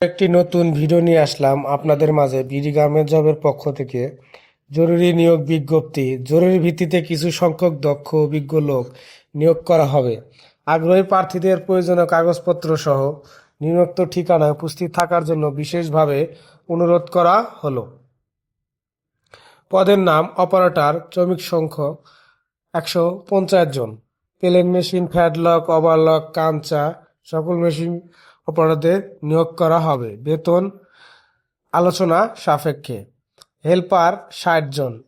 একটি নতুন ভিডিও নিয়ে আসলাম আপনাদের মাঝে বিডি গার্মেন্ট জবের পক্ষ থেকে। জরুরি নিয়োগ বিজ্ঞপ্তি জরুরি ভিত্তিতে কিছু সংখ্যক দক্ষ অভিজ্ঞ লোক নিয়োগ করা হবে। আগ্রহী প্রার্থীদের প্রয়োজনীয় কাগজপত্র সহ নিম্নোক্ত ঠিকানায় উপস্থিত থাকার জন্য বিশেষভাবে অনুরোধ করা হলো। পদের নাম, অপারেটর, শ্রমিক সংখ্যক একশো পঞ্চাশ জন। প্লেন মেশিন, ফ্যাডলক, ওভারলক, কাঞ্চা, সকল মেশিন অপারেটরদের নিয়োগ করা হবে। বেতন আলোচনা সাপেক্ষে। হেল্পার ষাট জন।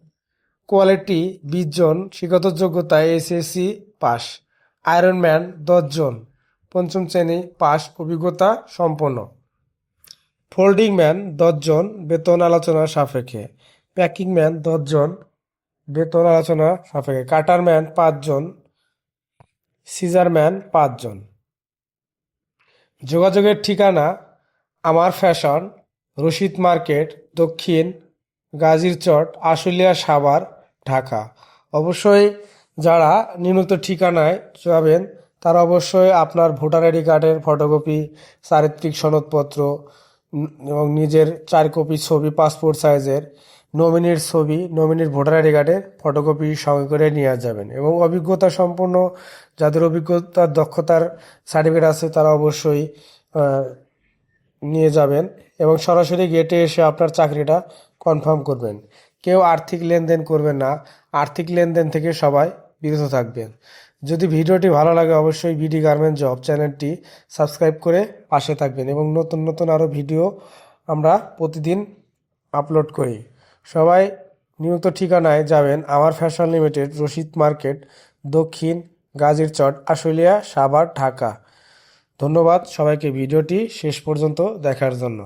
কোয়ালিটি বিশ জন। শিক্ষত যোগ্যতা এসএসসি পাস। আয়রনম্যান জন। পঞ্চম শ্রেণি পাস। অভিজ্ঞতা সম্পন্ন। ফোল্ডিং ম্যান দশজন বেতন আলোচনা সাপেক্ষে। প্যাকিং ম্যান দশজন বেতন আলোচনা সাপেক্ষে। কাটার ম্যান পাঁচজন সিজার ম্যান পাঁচজন যোগাযোগের ঠিকানা আমার ফ্যাশন, রশিদ মার্কেট, দক্ষিণ গাজীরচট আশুলিয়া সাভার, ঢাকা। অবশ্যই যারা নিম্নোক্ত ঠিকানায় যাবেন, তারা অবশ্যই আপনার ভোটার আইডি কার্ডের ফটোকপি, চারিত্রিক সনদপত্র এবং নিজের চার কপি ছবি, পাসপোর্ট সাইজের নমিনির ছবি নমিনির ভোটার আইডি কার্ডের ফটোকপি সঙ্গে করে নিয়ে যাবেন এবং অভিজ্ঞতা সম্পন্ন, যাদের অভিজ্ঞতার দক্ষতার সার্টিফিকেট আছে তারা অবশ্যই নিয়ে যাবেন এবং সরাসরি গেটে এসে আপনার চাকরিটা কনফার্ম করবেন। কেউ আর্থিক লেনদেন করবেন না, আর্থিক লেনদেন থেকে সবাই বিরত থাকবেন। যদি ভিডিওটি ভালো লাগে অবশ্যই বিডি গার্মেন্ট জব চ্যানেলটি সাবস্ক্রাইব করে পাশে থাকবেন এবং নতুন নতুন আরও ভিডিও আমরা প্রতিদিন আপলোড করি। সবাই নিয়মিত ঠিকানায় যাবেন আমার ফ্যাশন লিমিটেড, রশিদ মার্কেট, দক্ষিণ গাজীর চট আশুলিয়া, সাভার, ঢাকা। ধন্যবাদ সবাইকে ভিডিওটি শেষ পর্যন্ত দেখার জন্য।